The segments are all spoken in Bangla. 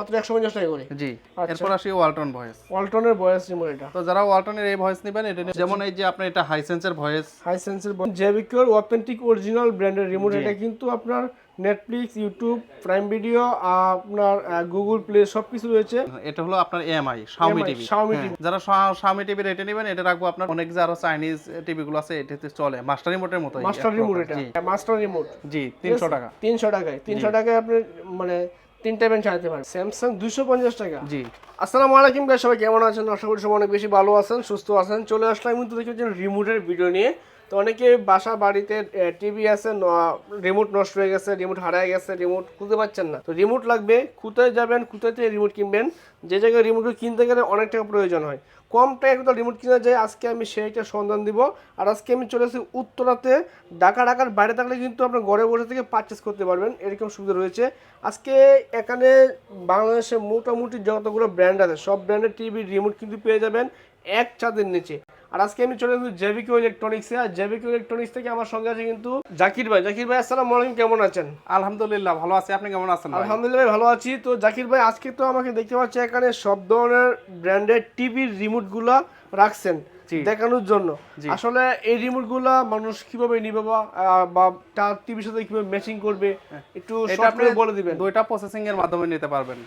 মাত্র একশো পঞ্চাশ টাকা করে। জি আচ্ছা। এরপর আসি ওয়ালটন ভয়েস। ওয়ালটনের বয়স রিমোট এটা। তো যারা ওয়ালটনের এই ভয়েস নেবেন এটা যেমন এই যে আপনার এটা হাইসেন্সের ভয়েস। হাই সেন্সের জেবিকোর অথেন্টিক অরিজিনাল ব্র্যান্ডের রিমোট। এটা কিন্তু আপনার নেটফ্লিক্স ইউটিউব প্রাইম ভিডিও আপনার গুগল প্লে সব কিছু রয়েছে। এটা হলো আপনার এমআই MI টিভি Xiaomi হ্যাঁ, যারা Xiaomi টিভি রেটে নেবেন এটা রাখব আপনার অনেক যে আরও চাইনিজ টিভি গুলো আছে এটাতে চলে। মাস্টার রিমোটের মতো মাস্টার রিমোট এটা। মাস্টার রিমোট জি তিনশো টাকা। তিনশো টাকায় তিনশো টাকায় আপনি মানে তিনটা ব্যান্ড চালাতে পারেন স্যামসাং দুশো পঞ্চাশ টাকা। জি। আসসালামু আলাইকুম গাইস সবাই কেমন আছেন? আশা করি সবাই অনেক বেশি ভালো আছেন সুস্থ আছেন। চলে আসলাম কিন্তু দেখি হচ্ছে রিমোটের ভিডিও নিয়ে। তো অনেকে বাসা বাড়িতে টিভি আছে রিমোট নষ্ট হয়ে গেছে রিমোট হারায় গেছে রিমোট খুঁজে পাচ্ছেন না। তো রিমোট লাগবে, কোথায় যাবেন, কোথায় থেকে রিমোট কিনবেন, যে জায়গায় রিমোট কিনতে গেলে অনেক টাকা প্রয়োজন হয়। কম টাকায় কোথাও রিমোট কিনা যায়, আজকে আমি সেইটা সন্ধান দিব। আর আজকে আমি চলে এসেছি উত্তরাতে। ঢাকা, ঢাকার বাইরে থাকলে কিন্তু আপনার ঘরে বসে থেকে পারচেস করতে পারবেন। এরকম সুবিধা রয়েছে। আজকে এখানে বাংলাদেশে মোটামুটি যতগুলো ব্র্যান্ড আছে, সব ব্র্যান্ডের টিভি রিমোট কিন্তু পেয়ে যাবেন এক ছাদের নিচে। আর আজকে আমি চলে এসেছি জেবিকো ইলেকট্রনিক্সে আর জেবিকো ইলেকট্রনিক্স থেকে আমার সঙ্গে আছে কিন্তু জাকির ভাই। জাকির ভাই আসসালামু আলাইকুম কেমন আছেন? আলহামদুলিল্লাহ ভালো আছি। আপনি কেমন আছেন আলহামদুলিল্লাহ ভাই, ভালো আছি। তো জাকির ভাই আজকে তো আমাকে দেখতে পাচ্ছি এখানে সব ধরনের ব্র্যান্ডের টিভির রিমোটগুলো রাখছেন। দেখানোর জন্য। আসলে এই রিমোট রিমোটগুলো মানুষ কীভাবে নিবে বা তার টিভির সাথে কীভাবে ম্যাচিং করবে একটু আপনি করে বলে দিবেন। দুইটা প্রসেসিং এর মাধ্যমে নিতে পারবেন।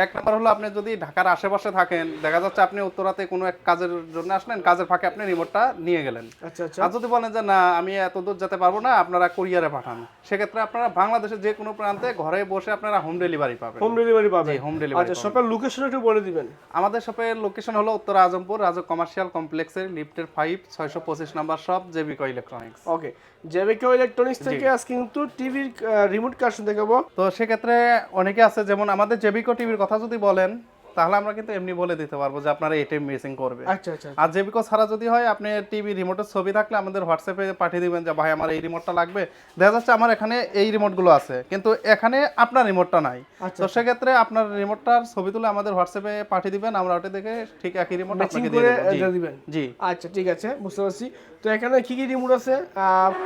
এক নম্বর হলো আপনি যদি ঢাকার আশেপাশে থাকেন দেখা যাচ্ছে আপনি উত্তরাতে কোনো এক কাজের জন্য আসলেন কাজের ফাঁকে আপনি রিমোটটা নিয়ে গেলেন। আচ্ছা আচ্ছা। আর যদি বলেন যে না আমি এত দূর যেতে পারব না আপনারা কুরিয়ারে পাঠান। সেক্ষেত্রে আপনারা বাংলাদেশের যে কোনো প্রান্তে ঘরে বসে আপনারা হোম ডেলিভারি পাবেন। হোম ডেলিভারি পাবে জি হোম ডেলিভারি আচ্ছা সকাল লোকেশন একটু বলে দিবেন। আমাদের শপের লোকেশন হলো উত্তর আজমপুর রাজু কমার্শিয়াল কমপ্লেক্সের লিফটের ফাইভ ছয়শো পঁচিশ নাম্বার শপ জেবিকো ইলেকট্রনিক্স ওকে জেবিকো ইলেকট্রনিক্স থেকে আজকে কিন্তু টিভির রিমোট কালেকশন দেখাবো। তো সেক্ষেত্রে অনেকে আছে যেমন আমাদের জেবিকো টিভির কথা যদি বলেন তাহলে আমরা কিন্তু এমনি বলে দিতে পারব যে আপনারা এটাই মিসিং করবে। আচ্ছা আচ্ছা আর জেবিকো ছাড়া যদি হয় আপনি টিভি রিমোটের ছবি থাকলে আমাদের হোয়াটসঅ্যাপে পাঠিয়ে দিবেন যে ভাই আমার এই রিমোটটা লাগবে। দেখা যাচ্ছে আমার এখানে এই রিমোটগুলো আছে কিন্তু এখানে আপনার রিমোটটা নাই। আচ্ছা। তো সেক্ষেত্রে আপনার রিমোটটার ছবি তুলে আমাদের হোয়াটসঅ্যাপে পাঠিয়ে দিবেন আমরা ওটা দেখে ঠিক একই রিমোট আপনাকে দিয়ে। দিবেন। জি। আচ্ছা ঠিক আছে বুঝতে পারছি। তো এখানে কি কি রিমোট আছে?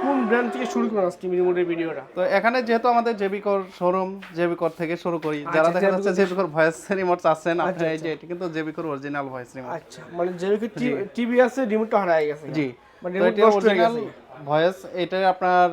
কোন ব্র্যান্ড থেকে শুরু করুন আজকে রিমোটের ভিডিওটা তো এখানে যেহেতু আমাদের জেবিকর শোরুম জেবিকর থেকে শুরু করি আচ্ছা, যারা দেখা যাচ্ছে জেবিকর ভয়েস রিমোট চাচ্ছেন আপনি এই যে এটা কিন্তু জেবিকোর অরিজিনাল ভয়েস রিমোট আচ্ছা মানে জেবিকোর টিভি আছে রিমোটটা হারিয়ে গেছে। জি। মানে এটি হয়ে অরিজিনাল ভয়েস এটা আপনার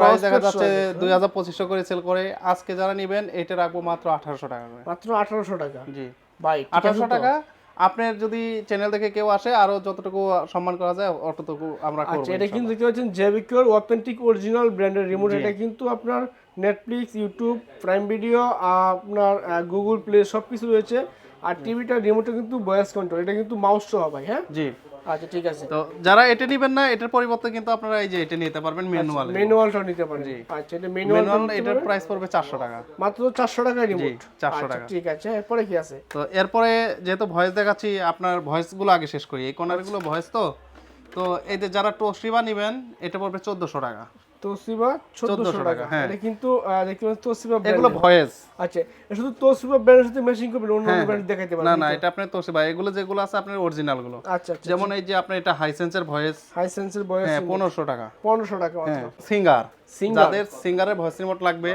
প্রাইস দেখা যাচ্ছে দুই হাজার পঁচিশশো করে সেল করে। আজকে যারা নেবেন এটা রাখব মাত্র আঠারোশো টাকা করে। মাত্র আঠারোশো টাকা। জি। ভাই আঠারোশো টাকা আপনার যদি চ্যানেল দেখে কেউ আসে আরও যতটুকু সম্মান করা যায় অতটুকু আমরা করব আচ্ছা এটা কিন্তু দেখতে পাচ্ছেন জেবিকোর অথেন্টিক অরিজিনাল ব্র্যান্ডের রিমোট এটা কিন্তু আপনার নেটফ্লিক্স ইউটিউব প্রাইম ভিডিও আপনার গুগল প্লে সব কিছু রয়েছে। আর টিভিটা রিমোটটা কিন্তু ভয়েস কন্ট্রোল এটা কিন্তু মাউস সহ ভাই হ্যাঁ? জি। আচ্ছা ঠিক আছে। তো যারা এটা নেবেন না এটার পরিবর্তে কিন্তু আপনারা এই যে এটা নিতে পারবেন ম্যানুয়াল ম্যানুয়ালটা নিতে পারেন আচ্ছা এটা ম্যানুয়াল এটার প্রাইস পড়বে চারশো টাকা। মাত্র চারশো টাকা রিমোট চারশো আচ্ছা টাকা। ঠিক আছে এরপরে কি আছে? তো এরপরে যেহেতু ভয়েস দেখাচ্ছি আপনার ভয়েসগুলো আগে শেষ করি। এই কর্নারগুলো ভয়েস তো? তো এই যে যারা টোস্টিবা নেবেন এটা পড়বে চোদ্দশো টাকা। তোসিবা চোদ্দশো 1400 টাকা হ্যাঁ। এটা কিন্তু দেখতে পাচ্ছেন তোসিবা এগুলো ভয়েস। আচ্ছা শুধু তোসিবা ব্র্যান্ডের সাথে ম্যাচিং করবেন অন্য ব্র্যান্ড দেখাইতে না পারবেন না এটা আপনার তোসিবা। এগুলো যেগুলো আছে আপনার অরিজিনালগুলো। আচ্ছা আচ্ছা যেমন এই যে আপনার এটা হাইসেন্সের ভয়েস। হাইসেন্সের ভয়েস বয়স হ্যাঁ পনেরোশো টাকা। পনেরোশো টাকা হ্যাঁ সিঙ্গার? যাদের সিঙ্গারের ভয়েস রিমোট লাগবে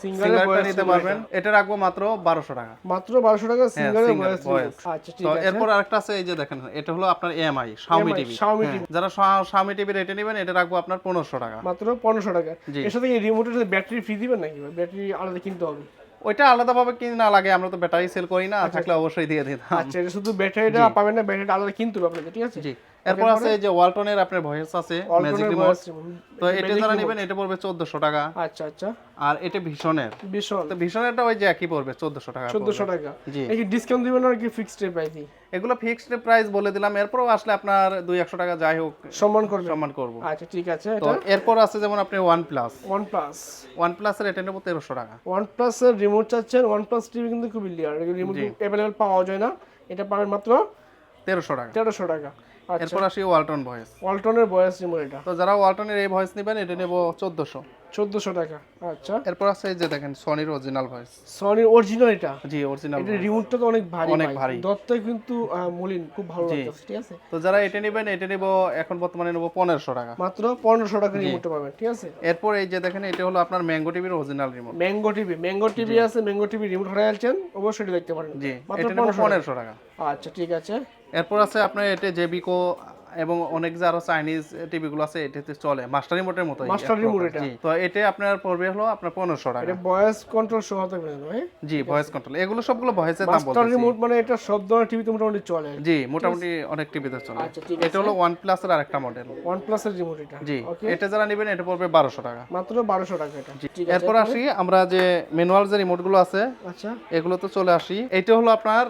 সিঙ্গারের সিঙ্গারটা নিতে পারবেন। এটা রাখব মাত্র বারোশো টাকা। মাত্র বারোশো টাকা সিঙ্গারের singer, বয়স আচ্ছা ঠিক আছে। এরপর আরেকটা আছে এই যে দেখেন এটা হলো আপনার এমআই টিভি Xiaomi যারা Xiaomi টিভি রেটে নেবেন এটা রাখব আপনার পনেরোশো টাকা। মাত্র পনেরোশো টাকা। জি। এর সাথে রিমোটের সাথে ব্যাটারি ফ্রি দিবেন নাকি? ব্যাটারি আলাদা কিনতে হবে। ওইটা আলাদাভাবে কিনে না লাগে আমরা তো ব্যাটারি সেল করি না থাকলে অবশ্যই দিয়ে দিতাম। আচ্ছা শুধু ব্যাটারিটা পাবেন না ব্যাটারিটা আলাদা কিনতে হবে আপনাকে ঠিক আছে? জি। এরপর আছে এই যে ওয়ালটনের আপনার ভয়েস আছে ম্যাজিক রিমোট। তো এটা যারা নেবেন এটা পড়বে চোদ্দশো টাকা। আচ্ছা আচ্ছা। আর এটা ভীষণের। ভীষণ। তো ভীষণেরটা ওই যে একই পড়বে চোদ্দশো টাকা চোদ্দশো পড়বে। টাকা। জি। নাকি ডিসকাউন্ট দিবেন না কি ফিক্সড প্রাইসই এগুলো ফিক্সড প্রাইস বলে দিলাম এরপরও আসলে আপনার দুই একশো টাকা যাই হোক সম্মান করবে। সম্মান করব। আচ্ছা ঠিক আছে তো এরপর আছে যেমন আপনি ওয়ান প্লাস ওয়ান প্লাস ওয়ান প্লাসের এটা নেব তেরোশো টাকা। ওয়ান প্লাসের রিমোট চাচ্ছেন ওয়ান প্লাস টিভি কিন্তু খুবই লিয়ার রিমোট অ্যাভেলেবেল পাওয়া যায় না। এটা পাবেন মাত্র তেরোশো টাকা। তেরোশো টাকা। এরপর আসি ওয়ালটন ভয়েস ওয়ালটনের ভয়েস রিমোট এটা। তো যারা ওয়ালটনের এই ভয়েস নেবেন এটা নেব চোদ্দশো। চোদ্দশো টাকা। আচ্ছা। এরপর আছে এই যে দেখেন সনির অরিজিনাল ভয়েস সনির অরিজিনাল এটা? জি অরিজিনাল এটা রিমোটটা তো অনেক ভারী অনেক ভারী। দত্ত কিন্তু মলিন খুব ভালো লাগছে ঠিক আছে? তো যারা এটা নেবেন এটা নেব এখন বর্তমানে নেব পনেরোশো টাকা। মাত্র পনেরোশো টাকা রিমোটটা পাবেন ঠিক আছে? এরপর এই যে দেখেন এটা হলো আপনার ম্যাঙ্গো টিভির original remote Mango TV Mango TV আছে ম্যাঙ্গো টিভি রিমোট হারাই আছেন অবশ্যই দেখতে পারেন। জি মাত্র এটা নেব 1500 পনেরোশো টাকা। আচ্ছা ঠিক আছে। এরপর আছে আপনার এটা জেবিকো এবং অনেক যে আরও চাইনিজ টিভি গুলো আছে এটাতে চলে। মাস্টার রিমোটের মতো Master remote এটা। তো এটা আপনার পড়বে হলো আপনার পনেরোশো টাকা। এটা ভয়েস কন্ট্রোল সহ থাকবে না ভাই। জি ভয়েস কন্ট্রোল এগুলো সবগুলো ভয়েসের দাম মাস্টার বলতেছি। রিমোট মানে এটা সব ধরনের টিভিতে মোটামুটি চলে। জি মোটামুটি অনেক টিভিতে চলে। আচ্ছা এটা হলো ওয়ান প্লাসের আরেকটা মডেল ওয়ান প্লাসের রিমোট এটা। জি এটা যারা নেবেন এটা পড়বে বারোশো টাকা। মাত্র বারোশো টাকা এটা। আছে এরপর আসি আমরা যে ম্যানুয়াল যে রিমোটগুলো আছে আচ্ছা। এগুলো তো চলে আসি। এটা হলো আপনার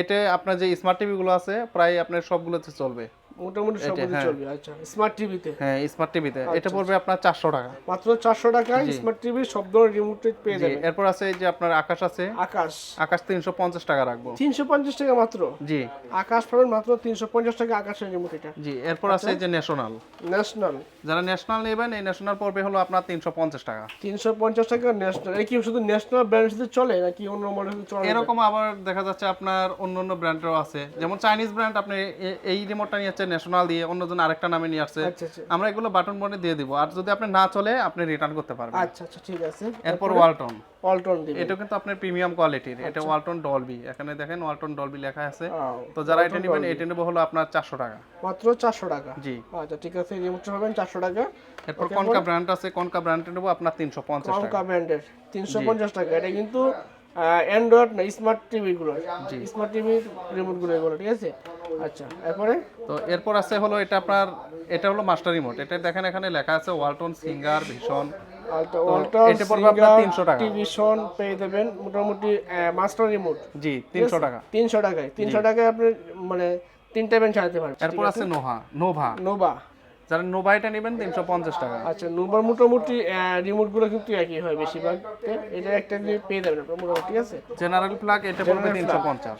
এটা আপনার যে স্মার্ট টিভিগুলো আছে প্রায় আপনার সবগুলোতে চলবে। মোটামুটি সব হ্যাঁ। চলবে আচ্ছা স্মার্ট টিভিতে হ্যাঁ স্মার্ট টিভিতে আচ্ছা, এটা পড়বে আপনার চারশো টাকা। মাত্র চারশো টাকায় স্মার্ট টিভি সব ধরনের রিমোট পেয়ে যাবেন। এরপর আছে এই যে আপনার আকাশ আছে। আকাশ। আকাশ তিনশো পঞ্চাশ টাকা রাখব। তিনশো পঞ্চাশ টাকা মাত্র? জি। আকাশ পাবেন মাত্র তিনশো পঞ্চাশ টাকা আকাশের রিমোট এটা। জি এরপর আছে এই যে ন্যাশনাল ন্যাশনাল যারা ন্যাশনাল নেবেন এই ন্যাশনাল পড়বে হলো আপনার তিনশো পঞ্চাশ টাকা। তিনশো পঞ্চাশ টাকা ন্যাশনাল এই কি শুধু ন্যাশনাল ব্র্যান্ড চলে নাকি অন্য মডেল চলে? এরকম আবার দেখা যাচ্ছে আপনার অন্য অন্য ব্র্যান্ডেরও আছে। যেমন চাইনিজ ব্র্যান্ড আপনি এই রিমোটটা নিয়ে ন্যাশনাল দিয়ে অন্যজন আরেকটা নামে নিয়ে আসছে আচ্ছা আচ্ছা। আমরা এগুলো বাটন বনে দিয়ে দিব। আর যদি আপনি না চলে আপনি রিটার্ন করতে পারবেন। আচ্ছা আচ্ছা ঠিক আছে। এরপর ওয়ালটন অল্টন দিবে এটা কিন্তু আপনার প্রিমিয়াম কোয়ালিটির আচ্ছা। এটা ওয়ালটন ডলবি এখানে দেখেন ওয়ালটন ডলবি লেখা আছে। তো যারা এটা নেবেন এটা নেব হলো আপনার চারশো টাকা। মাত্র চারশো টাকা? জি। আচ্ছা ঠিক আছে রিমোটটা পাবেন চারশো টাকা। এরপর কনকা ব্র্যান্ড আছে। কনকা ব্র্যান্ড নেব আপনার তিনশো পঞ্চাশ টাকা। কমকা ব্র্যান্ডের তিনশো পঞ্চাশ টাকা। এটা কিন্তু অ্যান্ড্রয়েড না স্মার্ট টিভি গুলো। স্মার্ট টিভির রিমোটগুলো এগুলো ঠিক আছে? আচ্ছা এরপরে? তো এরপর আছে হলো এটা আপনার এটা হলো মাস্টার রিমোট। এটা দেখেন এখানে লেখা আছে ওয়ালটন সিঙ্গার ভীষণ এটা পড়বে আপনার 300 টাকা। টিভিশন পেয়ে দেবেন মোটামুটি মাস্টার রিমোট। জি তিনশো টাকা। তিনশো টাকায়। তিনশো টাকায় আপনি মানে তিনটা ব্যান্ড চালাতে পারবেন এরপর আছে? নোহা নোভা। নোভা। যারা নোভা এটা নেবেন তিনশো পঞ্চাশ টাকা। আচ্ছা নোভার মোটামুটি রিমোটগুলো কিন্তু একই হয় বেশিরভাগ। এটা একটা দিয়ে পেয়ে যাবেন আপনার মোটামুটি ঠিক আছে? জেনারেল প্লাগ এটা পড়বে তিনশো পঞ্চাশ।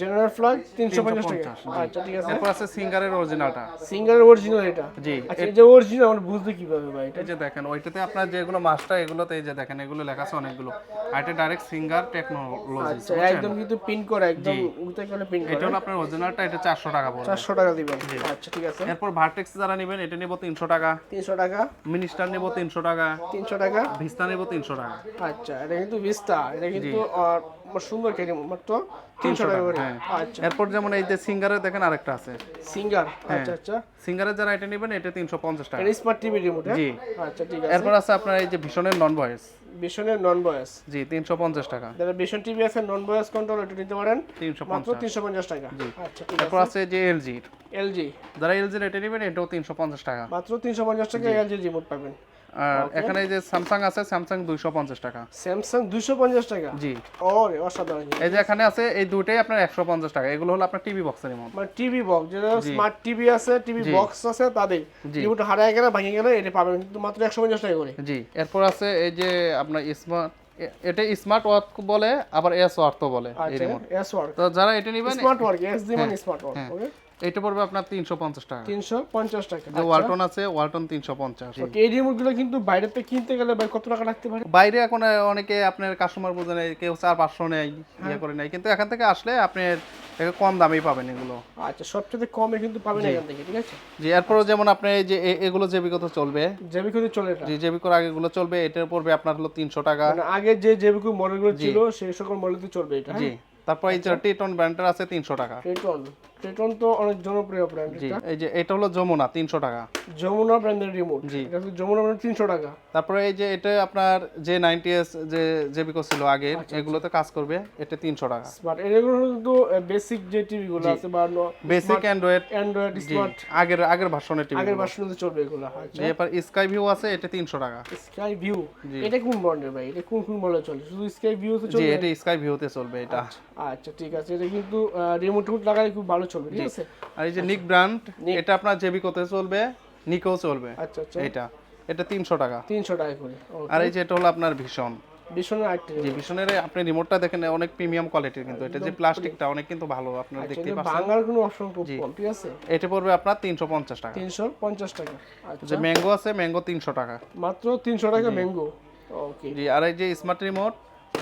জেনারেল ফ্লাগ তিনশো পঞ্চাশ টাকা। আচ্ছা ঠিক আছে। এরপর আছে সিঙ্গারের অরিজিনালটা সিঙ্গারের অরিজিনাল এটা? জি আচ্ছা এই যে অরিজিনাল আমরা বুঝতে কীভাবে ভাই এটা? যে দেখেন ওইটাতে আপনার যেগুলো মাস্টার এগুলোতে এই যে দেখেন এগুলো লেখা আছে অনেকগুলো। আর এটা ডাইরেক্ট সিঙ্গার টেকনোলজি আচ্ছা একদম কিন্তু পিন করে একদম উঠে করে পিন করে এটা হলো আপনার অরিজিনালটা এটা চারশো টাকা পড়বে। চারশো টাকা দিবেন। আচ্ছা ঠিক আছে। এরপর ভার্টেক্স যারা নেবেন এটা নেব তিনশো টাকা। তিনশো টাকা। মিনিস্টার নেব তিনশো টাকা। তিনশো টাকা। ভিস্তা নেব তিনশো টাকা। আচ্ছা এটা কিন্তু ভিস্তা। এটা কিন্তু সুন্দর কেটে মাত্র তিনশো টাকা করে। হ্যাঁ। আচ্ছা। এরপর যেমন এই যে সিঙ্গারের দেখেন আরেকটা আছে। সিঙ্গার হ্যাঁ। আচ্ছা আচ্ছা। সিঙ্গারের যারা এটা নেবেন এটা তিনশো পঞ্চাশ টাকা। স্মার্ট টিভি রিমোট জি। আচ্ছা ঠিক আছে। এরপর আছে আপনার এই যে ভীষণের নন ভয়েস বিশনের নন বয়স জি তিনশো পঞ্চাশ টাকা। যারা বিশন টিভি আছে নন বয়স কন্ট্রোল এটা নিতে পারেন 350 মাত্র পঞ্চাশ। তিনশো পঞ্চাশ টাকা। আচ্ছা তারপর আছে। যে এলজি এলজি যারা এলজি এটা নেবেন এটাও তিনশো পঞ্চাশ টাকা। মাত্র তিনশো পঞ্চাশ টাকা এলজি রিমোট পাবেন। আর এখানে যে স্যামসাং আছে স্যামসাং দুইশো পঞ্চাশ টাকা। স্যামসাং দুশো পঞ্চাশ টাকা? জি। ও রে অসাধারণ। এই যে এখানে আছে এই দুইটাই আপনার একশো পঞ্চাশ টাকা। এগুলো হলো আপনার টিভি বক্সের রিমোট মানে টিভি বক্স যেটা স্মার্ট টিভি আছে টিভি বক্স আছে তাদের হারায় গেলে ভাঙে গেলে এটা পাবেন কিন্তু মাত্র একশো পঞ্চাশ টাকা করে। জি। এরপর আছে এই যে আপনার স্মার্ট এটা স্মার্ট ওয়ার্ক বলে আবার এস ওয়ার্ক বলে এই রিমোট এস ওয়ার্ক তো যারা এটা নেবেন স্মার্ট ওয়ার্ক এস মানে স্মার্ট ওয়ার্ক ওকে এটা পড়বে আপনার তিনশো পঞ্চাশ টাকা। তিনশো পঞ্চাশ টাকা। যে ওয়ালটন আছে ওয়ালটন তিনশো পঞ্চাশ। ওকে এই রিমোটগুলো কিন্তু বাইরে থেকে কিনতে গেলে ভাই কত টাকা লাগতে পারে? বাইরে এখন অনেকে আপনার কাস্টমার বোঝে নেই কেউ চার পাঁচশো নেই ইয়ে করে নেই কিন্তু এখান থেকে আসলে আপনি একটু কম দামেই পাবেন এগুলো। আচ্ছা সবচেয়ে কমে কিন্তু পাবেন এখান থেকে ঠিক আছে? জি এরপরও যেমন আপনি এই যে এগুলো জেবিকো চলবে। জেবি কিন্তু চলে এটা? যে জেবিকোর আগেগুলো চলবে এটার পড়বে আপনার হলো তিনশো টাকা। মানে আগে যে জেবিকু মডেলগুলো ছিল সেই সকল মডেলতে চলবে এটা জি। তারপর এই যে টিটন ব্র্যান্ডের আছে তিনশো টাকা। ট্রেটন তো অনেক জনপ্রিয় ব্র্যান্ড জি এই যে এটা হলো যমুনা তিনশো টাকা। যমুনা ব্র্যান্ডের রিমোট জি। এটা যমুনা ব্র্যান্ড তিনশো টাকা। তারপরে এই যে এটা আপনার যে নাইনটি এস যে জেবিকো ছিল আগে আচ্ছা, এগুলোতে কাজ করবে এটা তিনশো টাকা। স্মার্ট এগুলো কিন্তু বেসিক যে টিভি গুলো আছে বা বেসিক অ্যান্ড্রয়েড অ্যান্ড্রয়েড স্মার্ট আগের আগের ভার্সনের টিভি আগের ভার্সনে চলবে এগুলো আচ্ছা। এরপর স্কাই ভিউ আছে এটা তিনশো টাকা। স্কাই ভিউ এটা কোন ব্র্যান্ডের ভাই? এটা কোন কোন মডেল চলে? শুধু স্কাই ভিউ তো জি এটা স্কাই ভিউতে চলবে এটা। আচ্ছা ঠিক আছে। এটা কিন্তু রিমোট লাগালে খুব ভালো চলবে ঠিক আছে? আর এই যে নিক ব্র্যান্ড এটা আপনার জেবিকোতে চলবে? নিকোও চলবে। আচ্ছা আচ্ছা। এটা। এটা তিনশো টাকা। তিনশো টাকা করে আর এই যে এটা হলো আপনার ভীষণ বিশনের আটটি যে ভীষণের আপনি রিমোটটা দেখেন অনেক প্রিমিয়াম কোয়ালিটির কিন্তু। এটা যে প্লাস্টিকটা অনেক কিন্তু ভালো আপনারা দেখতে পাচ্ছেন। ভাঙার কোনো খুব কম ঠিক আছে? এটা পড়বে আপনার তিনশো পঞ্চাশ টাকা। তিনশো পঞ্চাশ টাকা আচ্ছা। যে ম্যাঙ্গো আছে ম্যাঙ্গো তিনশো টাকা। মাত্র তিনশো টাকা ম্যাঙ্গো ওকে জি আর এই যে স্মার্ট রিমোট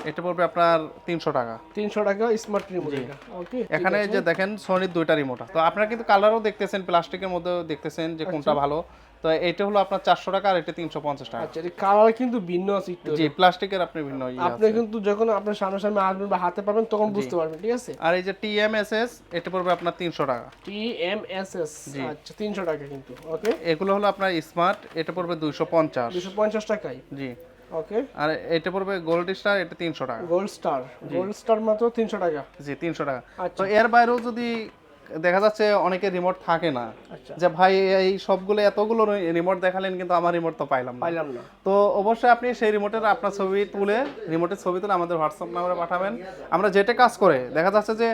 এটা পড়বে আপনার তিনশো টাকা। তিনশো টাকা স্মার্ট রিমোট ওকে এখানে যে দেখেন সোনির দুইটা রিমোট তো আপনারা কিন্তু কালারও দেখতেছেন প্লাস্টিকের মধ্যেও দেখতেছেন যে কোনটা ভালো। তো এটা হলো আপনার চারশো টাকা আর এটা তিনশো পঞ্চাশ টাকা। আচ্ছা কালার কিন্তু ভিন্ন আছে একটু। জি প্লাস্টিকের আপনি ভিন্ন ইয়ে আপনি কিন্তু যখন আপনার সামনাসামনি আসবেন বা হাতে পাবেন তখন বুঝতে পারবেন ঠিক আছে? আর এই যে টিএমএসএস এটা পড়বে আপনার তিনশো টাকা। টি এম এস এস আচ্ছা তিনশো টাকা কিন্তু ওকে এগুলো হলো আপনার স্মার্ট এটা পড়বে দুইশো পঞ্চাশ। দুশো পঞ্চাশ টাকাই জি। ওকে। আর এটা পড়বে গোল্ড স্টার এটা তিনশো টাকা। গোল্ড স্টার গোল্ড স্টার মাত্র তিনশো টাকা। জি তিনশো টাকা। আচ্ছা। তো এর বাইরেও যদি দেখা যাচ্ছে অনেকে রিমোট থাকে না। আচ্ছা। যে ভাই এই সবগুলো এতগুলো রিমোট দেখালেন কিন্তু আমার রিমোট তো পাইলাম না। পাইলাম না। তো অবশ্যই আপনি সেই রিমোটের আপনার ছবি তুলে রিমোটের ছবি তুলে আমাদের হোয়াটসঅ্যাপ নাম্বারে পাঠাবেন। আমরা যেটা কাজ করে দেখা যাচ্ছে যে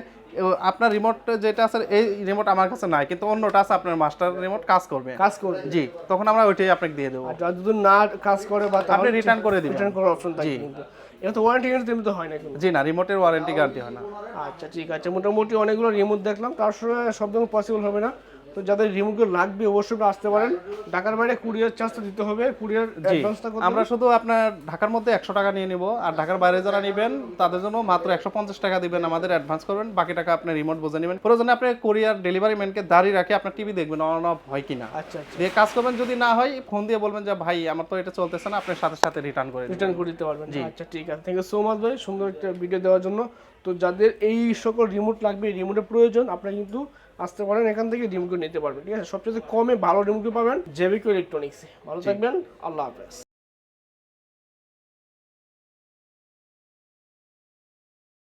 আপনার রিমোট যেটা আছে এই রিমোট আমার কাছে নাই কিন্তু অন্যটা আছে আপনার মাস্টার রিমোট কাজ করবে। কাজ করবে। জি তখন আমরা ওইটাই আপনাকে দিয়ে দেবো। যদি না কাজ করে বা আপনি রিটার্ন করে দিবেন। রিটার্ন করার অপশন থাকে কিন্তু। এটা তো ওয়ারেন্টি গ্যারান্টি তো হয় না কিন্তু জি না রিমোটের ওয়ারেন্টি গ্যারান্টি হয় না। আচ্ছা ঠিক আছে। মোটামুটি অনেকগুলো রিমোট দেখলাম। তার সঙ্গে সব পসিবল হবে না। তো যাদের রিমোটগুলো লাগবে অবশ্যই আসতে পারেন। ঢাকার বাইরে কুরিয়ার চার্জটা দিতে হবে। কুরিয়ার অ্যাডভান্সটা করতে আমরা শুধু আপনার ঢাকার মধ্যে একশো টাকা নিয়ে নিব আর ঢাকার বাইরে যারা নেবেন তাদের জন্য মাত্র একশো পঞ্চাশ টাকা দিবেন আমাদের অ্যাডভান্স করবেন বাকি টাকা আপনি রিমোট বুঝে নেবেন। প্রয়োজনে আপনি কোরিয়ার ডেলিভারি ম্যানকে দাঁড়িয়ে রাখে আপনার টিভি দেখবেন অন অফ হয় কিনা। আচ্ছা আচ্ছা। দিয়ে কাজ করবেন যদি না হয় ফোন দিয়ে বলবেন যে ভাই আমার তো এটা চলতেছে না আপনার সাথে সাথে রিটার্ন করে রিটার্ন করে দিতে পারবেন। আচ্ছা ঠিক আছে। থ্যাংক ইউ সো মাচ ভাই। সুন্দর একটা ভিডিও দেওয়ার জন্য। তো যাদের এই সকল রিমোট লাগবে রিমোটের প্রয়োজন আপনারা কিন্তু আসতে পারেন এখান থেকে ডিমগুলো নিতে পারবেন। ঠিক আছে? সবচেয়ে কমে ভালো ডিমগুলো পাবেন জেবিকো ইলেকট্রনিক্সে ভালো থাকবেন আল্লাহ হাফেজ।